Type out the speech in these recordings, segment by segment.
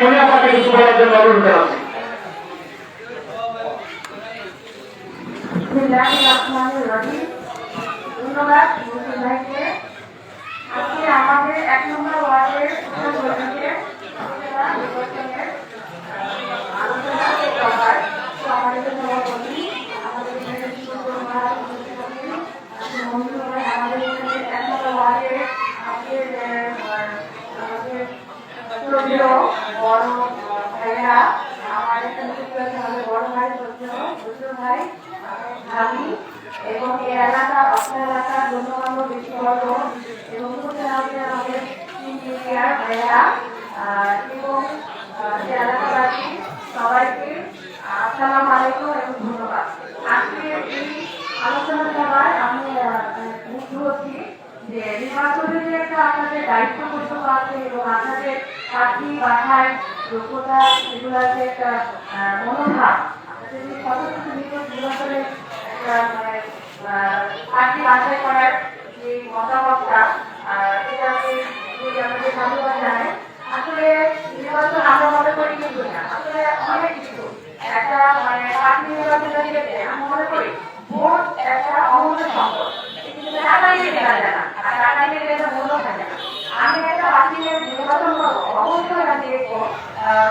কিছু বিসমিল্লাহির রহমানির রহিম। ধন্যবাদ ভাইকে আজকে আমাদের এক নম্বর ওয়ার্ডের উপবৈঠকে উপজেলা নির্বাচনের আহ, আলোচনা সভায় সম্মানিত সভাপতি আমাদের এখানে সুন্দর মহারাজ উপস্থিত আছেন। আজকে মন্ত্রী মহোদয় আমাদের এখানে এক নম্বর ওয়ার্ডের আমাদের আহ, আমাদের শ্রদ্ধেয় বড় ভাইয়েরা আমার এখানে উপস্থিত আছে আমাদের বড় ভাই শ্রদ্ধেয় শ্বশুর ভাই ভাবি এবং এই এলাকা অর্থ এলাকার গণ্যমান্য ব্যক্তিবর্গ এবং উপস্থিত আমাদের ইঞ্জিনিয়ার এবং যে এলাকাবাসী, সবাইকে, আসসালামু আলাইকুম এবং ধন্যবাদ। আজকে এই আলোচনা সভায় আমি মুগ্ধ হচ্ছি যে নির্বাচনের যে একটা আপনাদের দায়িত্ব কর্তব্য আছে এবং আপনাদের চাকরি বাছাই যোগ্যতা এগুলোর যে একটা মনোভাব, আপনাদের যে সদস্য নির্বাচনের একটা চাকরি বাছাই করার যে মতামতটা জানাই আসলে নির্বাচন করি না? আসলে কিছু একটা মানে আমি ভোট একটা না আর না আমি একটা নির্বাচন অবশ্যই আমি দেখব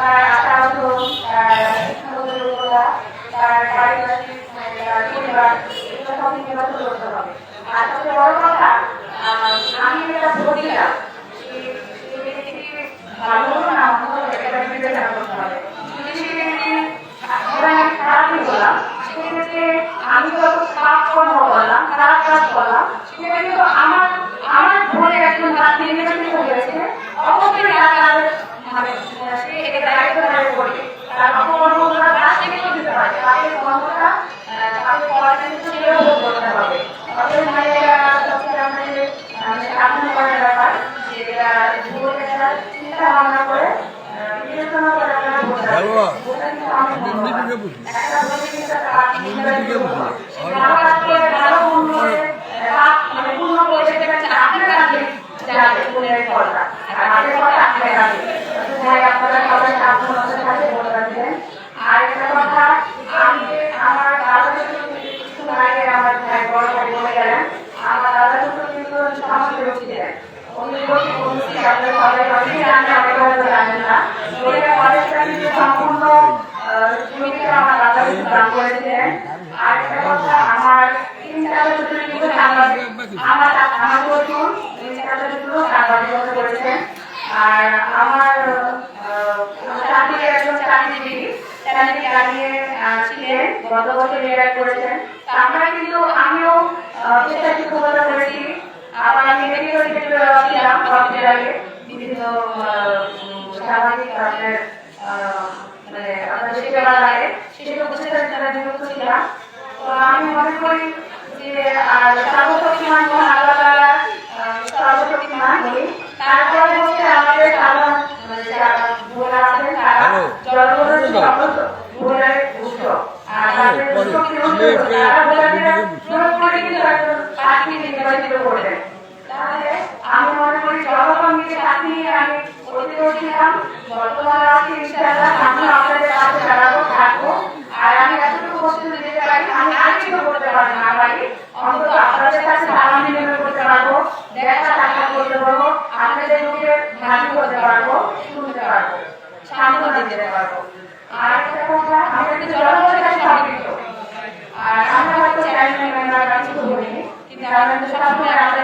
তার আচার তার মানে, পরিবার আমি যেটা এই ব্যক্তি ভালো না মন্দ এটা বিবেচনা করতে হবে? আমি যত খারাপ কর্ম করলাম খারাপ কাজ করলাম আপনারা ভোট দেবেন। ভোটটা কিন্তু আমি বলব না। একটা ভোটে কিন্তু একটা প্রার্থী নির্বাচিত হলো। ভালো কাজ করে, ভালো পূর্ণ করে, আহ, মানে পূর্ণ করে যেতে পারছে আপনার কাছে যাবে ভোটের ফলটা। আর আমাদের ফলটা আপনার কাছে। অর্থাৎ ভাই, আপনারা সবাই সাবধানতার সাথে ভোট রাখবেন। আর একটা কথা, আমি আমার দাদা শ্বশুর কিছুক্ষণ আগে আমার ভাই বড় ভাই বলে গেলেন, আমার দাদা শ্বশুর কিন্তু সমাজসেবক ছিলেন। উনি বলতে বলছি, আপনারা সবাই অনেকেই জানেন, অনেকে হয়তো জানেন না। ওই কলেজটা কিন্তু সম্পূর্ণ আহ, জমিতে আমার দাদা শ্বশুর দান করেছিলেন। আর একটা কথা, আমার তিন দাদা শ্বশুর কিন্তু সাংবাদিক। আমার আমার শ্বশুর তিন দাদা শ্বশুরও সাংবাদিকতা করেছেন। আর আমার আহ, চাকরি একজন চাকরিজীবী চাকরি চালিয়ে আহ, ছিলেন গত বছর রিটায়ার করেছেন তা আমরা কিন্তু আমিও আহ, পেশা শিক্ষকতা করেছি আবার আমি মেডিকেল ছিলাম আগে বিভিন্ন সামাজিক কাজের মানে আপনাদের সেবা লাগে সেসব প্রতিষ্ঠানে যারা নিযুক্ত ছিলাম তো আমি মনে করি যে সর্বশক্তিমান মহান আল্লাহ তাআলা সর্বশক্তিমান উনি। তারপরে হচ্ছে আমাদের সাধারণ যারা ভোলা আছেন তারা জনগণের সমস্ত ভোলার উৎস আর তাদের শক্তি উৎস তারা ভোলাকে নিয়োগ করে কিন্তু একজন প্রার্থী নির্বাচিত করলেন আমি মনে করি জনগণ আমি বর্তমানে আছি ইনশাআল্লাহ আমি আপনাদের কাছে দাঁড়াবো থাকব আর আমি এতটুকু প্রস্তুতি দিতে পারি আমি আর কিছু করতে পারি না পারি অন্তত আপনাদের কাছে সালাম নিবেদন করতে পারব দেখা সাক্ষাৎ করতে পারব আপনাদের মুখে হাজির করতে পারব শুনতে পারব সান্ত্বনা দিতে পারব আর একটা কথা আমরা কিন্তু জনগণের কাছে সমৃদ্ধ আর আমরা হয়তো চেয়ারম্যান মেম্বার কাছে কিছু বলিনি সবসময় কাছে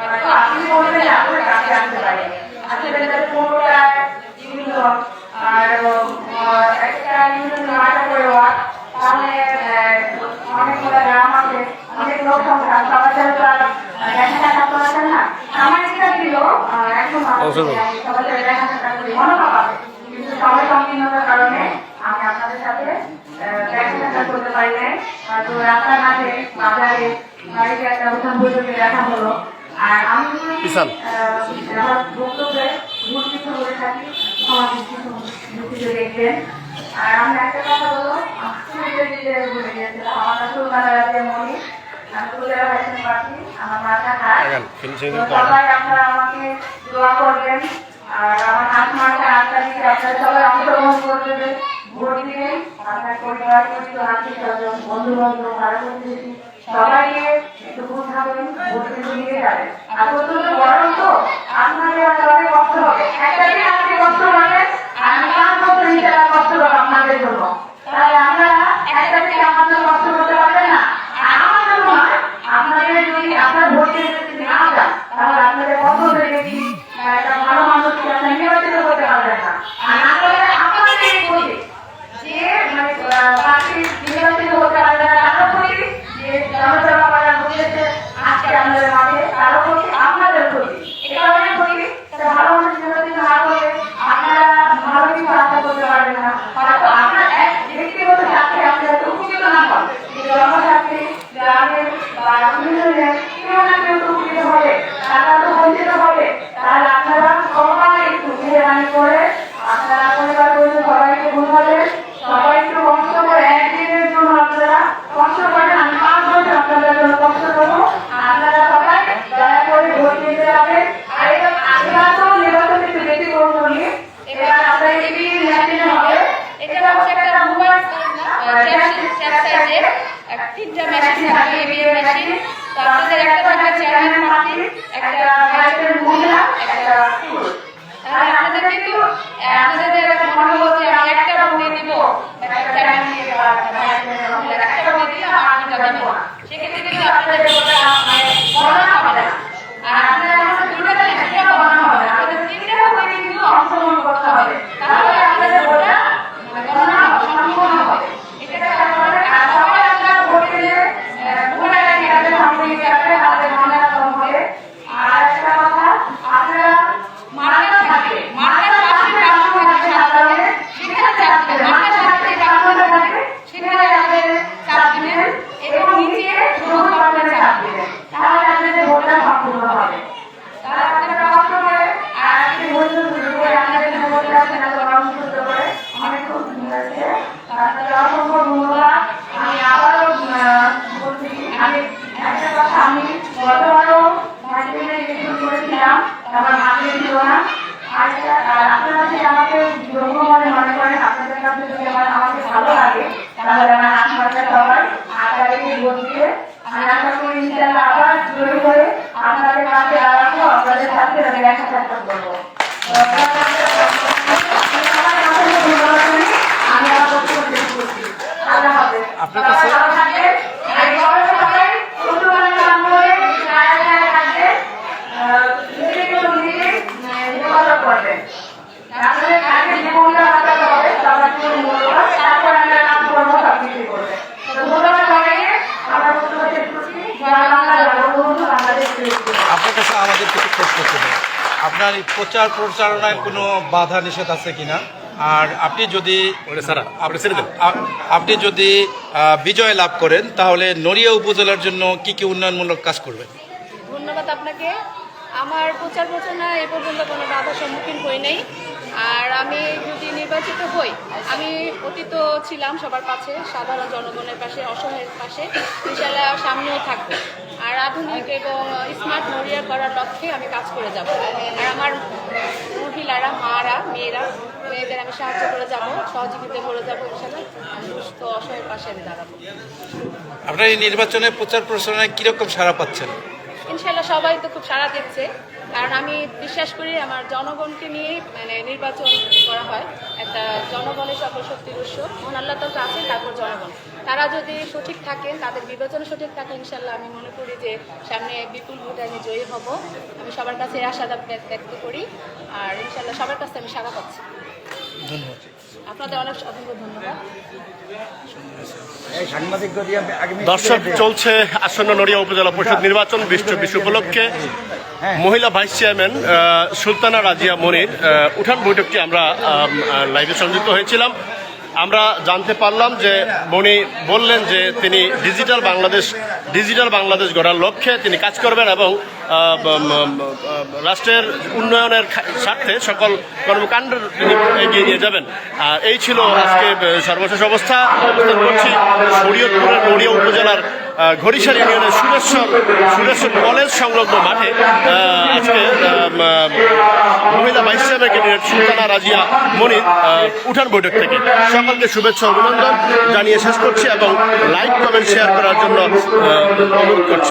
হয়তো আপনি বলবেন যে আপনার কাছে আসতে পারি। আসলে পুনরায় ইউনিয়ন আর আহ, একটা ইউনিয়ন নাটা করে তাহলে অনেকগুলো গ্রাম আছে অনেক লোক সংখ্যা সবার সাথে দেখা সাক্ষাৎ করা না। আমার ইচ্ছা ছিল আহ, আমি সবার সাথে দেখা সাক্ষাৎ করি মনোভাব আছে। কিন্তু সময় সংকীর্ণতার কারণে আমি আপনাদের সাথে দেখা সাক্ষাৎ করতে পারি নাই। হয়তো রাস্তাঘাটে বাজারে বাড়িতে একটা বৈঠকে হলো আর আমি আমার বক্তব্যে ভুল কিছু বলে থাকি আমার কিছু যুক্তিতে দেখবেন আর আমি একটা কথা বলব বলে গিয়েছিলাম আমার আসল কালারাতে মনি আমি কুলেরা ভাইসেন পার্টি আমার মাথা খায় সবাই আপনারা আমাকে দোয়া করবেন। আর আমার হাত মার্কা আট তারিখে আপনারা সবাই অংশগ্রহণ করবে ভোট দিবেন। আপনার পরিবার পরিজন আত্মীয় স্বজন বন্ধু বান্ধব ভাড়া প্রতিবেশী সবাইকে আর প্রচণ্ড গরম তো আপনাদের অনেক কষ্ট হবে। একটা দিন আপনি কষ্ট আর আমি পাঁচ বছর হিসেবে কষ্ট হবে আপনাদের জন্য। তাই আপনারা একটা দিন আমাদের কষ্ট করতে পারবেন না আর আমার জন্য নয়, আপনাদের যদি আপনার ভোট দিয়ে যদি না যান তাহলে আপনাদের পছন্দ দেখি একটা ভালো মানুষকে আপনার নির্বাচিত করতে পারবেন না আর না করলে আপনাদের এই প্রতি যে মানে আহ, প্রার্থী নির্বাচিত হতে পারবে না তারও প্রতি যে জনসেবা করার উদ্দেশ্যে আজকে আপনাদের মাঝে তারও প্রতি আপনাদের প্রতি এটা অনেক প্রতি একটা ভালো মানুষ নির্বাচিত না করলে আপনারা ভালো কিছু আশা করতে পারবেন না হয়তো আপনার এক ব্যক্তিগত স্বার্থে আপনারা তো উপকৃত না হন কিন্তু জনস্বার্থে গ্রামের বা বিভিন্ন জায়গায় কেউ না কেউ তো উপকৃত হবে তারা তো বঞ্চিত হবে তাহলে আপনারা সবাই একটু মেহরবানি করে আপনারা পরিবার পরিজন সবাইকে বুঝাবেন সবাই একটু কষ্ট করে একদিনের জন্য আপনারা কষ্ট করেন আমি পাঁচ বছর আপনাদের জন্য কষ্ট করব আপনারা সবাই দয়া করে ভোট দিতে যাবেন আর এটা এবার তো নির্বাচন একটু বেশি করব নিয়ে এবার আপনার এবি নির্বাচন হবে এটা হচ্ছে একটা মোবাইল আপনাদের কিন্তু আপনাদের মনে আমি একটা ভোটে দিব, একটা চেয়ারম্যান দিয়ে বা সেক্ষেত্রে কিন্তু আপনাদের মানে গণনা হবে না আর আপনারা যখন দুটা দেন সেটা গণনা হবে না আপনাদের তিনটা ভোটে কিন্তু অংশগ্রহণ করতে হবে তাহলে আপনাদের ভোটটা মানে গণনা সম্পূর্ণ হবে এটা একটা ব্যাপার। আর সবাই আপনারা ভোট দিলে আহ, ভোটার আইডি কার্ডের সামনে গিয়ে রাখবেন তাহলে ঝামেলা কম হবে আর একটা কথা আপনারা মার্কা থাকবে মার্কার পাশে কার্টুন থাকবে সাধারণত সেখানে চাপ দেবেন মার্কার সাথে কার্টুনটা থাকবে সেখানে আপনাদের চাপ দিবেন এবং নিচে শুধু কার্টুনে চাপ দিবেন তাহলে আপনাদের ভোটটা সম্পূর্ণ হবে তাহলে আপনারা কষ্ট করে আর আজকে ভোট শুরু করে আপনাদের ভোটটা সেটা করা শুরু করে অনেক খুব সুন্দর হয়েছে আপনাদের অসংখ্য ধন্যবাদ আমি আবারও আহ, বলছি আমি একটা কথা আমি গতবারও ভাইদের ইলেকশন করেছিলাম আমার ভাগ্যে ছিল না আর এটা- আর আপনারা যদি আমাকে যোগ্য মনে মনে করেন আপনাদের কাছে যদি আমার আমাকে ভালো লাগে তাহলে আমার হাত মারতে সবাই দিয়ে আমি আশা করি ইনশাল্লাহ আবার জোরে করে আপনাদের কাছে দাঁড়াবো আপনাদের সাথে আমি দেখা সাক্ষাৎ করব। আপনার কাছে- সবাই ভালো থাকবেন। আর গরমে সবাই ছোটো বেলায় কাম করে, গায়ে গায়ে থাকবেন। আহ, নিজেকে একটু নিজে, আহ, হেফাজত করবেন। আপনাদের আগে জীবনটা বাঁচাতে হবে, সবার জন্য মূল্যবান। তারপর আমরা কাজ করব, সবকিছুই করবেন। তো ধন্যবাদ সবাইকে। আমার বক্তব্য শেষ করছি। জয় বাংলা, জয় বঙ্গবন্ধু, বাংলাদেশ শ্রেষ্ঠ। আপনার কাছে আমাদের কিছু প্রশ্ন ছিল আপনার এই প্রচার প্রচারণায় কোনো বাধা নিষেধ আছে কিনা? আর আপনি যদি আপনি যদি বিজয় লাভ করেন তাহলে নড়িয়া উপজেলার জন্য কি কি উন্নয়নমূলক কাজ করবেন? ধন্যবাদ আপনাকে। আমার প্রচার প্রচারণা এ পর্যন্ত কোনো বাধার সম্মুখীন হই নাই। আর আমি যদি নির্বাচিত হই আমি অতীত ছিলাম সবার পাশে সাধারণ জনগণের পাশে অসহায়ের পাশে ইনশাল্লাহ সামনেও থাকব। আর আধুনিক এবং স্মার্ট নড়িয়া করার লক্ষ্যে আমি কাজ করে যাব। আর আমার মহিলারা মারা মেয়েরা মেয়েদের আমি সাহায্য করে যাব সহযোগিতা করে যাব ইনশাল্লাহ আমি সুস্থ অসহায়ের পাশে আমি দাঁড়াবো। আপনার এই নির্বাচনে প্রচার প্রচারণায় কীরকম সাড়া পাচ্ছেন? ইনশাল্লাহ সবাই তো খুব সাড়া দিচ্ছে। কারণ আমি বিশ্বাস করি আমার জনগণকে নিয়ে মানে নির্বাচন করা হয়। একটা জনগণের সকল শক্তির উৎস। মহান আল্লাহ তো আছে তারপর জনগণ। তারা যদি সঠিক থাকে তাদের বিবেচনা সঠিক থাকে ইনশাল্লাহ আমি মনে করি যে সামনে বিপুল ভোটে আমি জয়ী হব। আমি সবার কাছে আশা ব্যক্ত- ব্যক্ত করি। আর ইনশাল্লাহ সবার কাছে আমি সাড়া পাচ্ছি। আপনাদের অনেক অসংখ্য ধন্যবাদ। দর্শক চলছে আসন্ন নড়িয়া উপজেলা পরিষদ নির্বাচন বিশ্ব বিশ্ব উপলক্ষে। মহিলা ভাইস চেয়ারম্যান সুলতানা রাজিয়া মনির উঠান বৈঠকটি আমরা আম, লাইভে সংযুক্ত হয়েছিলাম। আমরা জানতে পারলাম যে মনি বললেন যে তিনি ডিজিটাল বাংলাদেশ ডিজিটাল বাংলাদেশ গড়ার লক্ষ্যে তিনি কাজ করবেন এবং রাষ্ট্রের উন্নয়নের স্বার্থে সকল কর্মকাণ্ড তিনি এগিয়ে নিয়ে যাবেন। এই ছিল আজকে সর্বশেষ অবস্থা। অবস্থান করছি শরীয়তপুরের নড়িয়া উপজেলার ঘড়িসার ইউনিয়নের সুরেশ্বর সুরেশ্বর কলেজ সংলগ্ন মাঠে আজকে মহিলা vice chairman candidate Sultana Razia Monir উঠান বৈঠক থেকে। সকলকে শুভেচ্ছা অভিনন্দন। জানিয়ে শেষ করছি এবং লাইক, কমেন্ট, শেয়ার করার জন্য অনুরোধ করছি।